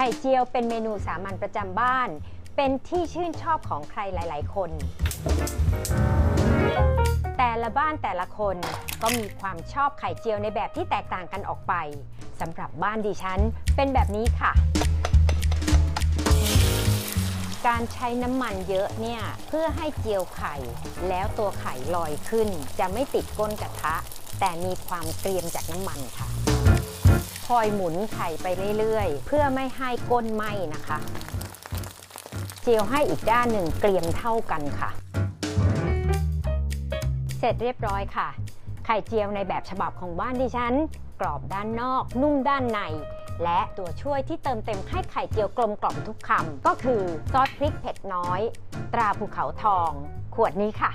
ข่เจียวเป็นเมนูสามัญประจำบ้าน เป็นที่ชื่นชอบของใครหลาย ๆ คน แต่ละบ้านแต่ละคนก็มีความชอบไข่เจียวในแบบที่แตกต่างกันออกไปสำหรับบ้านดิฉันเป็นแบบนี้ค่ะ การใช้น้ำมันเยอะเนี่ยเพื่อให้เจียวไข่ แล้วตัวไข่ลอยขึ้น จะไม่ติดก้นกระทะ แต่มีความเกรียมจากน้ำมันค่ะ อยหมุนไข่ไปเรื่อยๆ เพื่อไม่ให้ก้นไหม้นะคะ เจียวให้อีกด้านหนึ่งเกรียมเท่ากันค่ะ เสร็จเรียบร้อยค่ะ ไข่เจียวในแบบฉบับของบ้านดิฉัน กรอบด้านนอก นุ่มด้านใน และตัวช่วยที่เติมเต็มให้ไข่เจียวกลมกล่อมทุกคำก็คือซอสพริกเผ็ดน้อย ตราภูเขาทอง ขวดนี้ค่ะ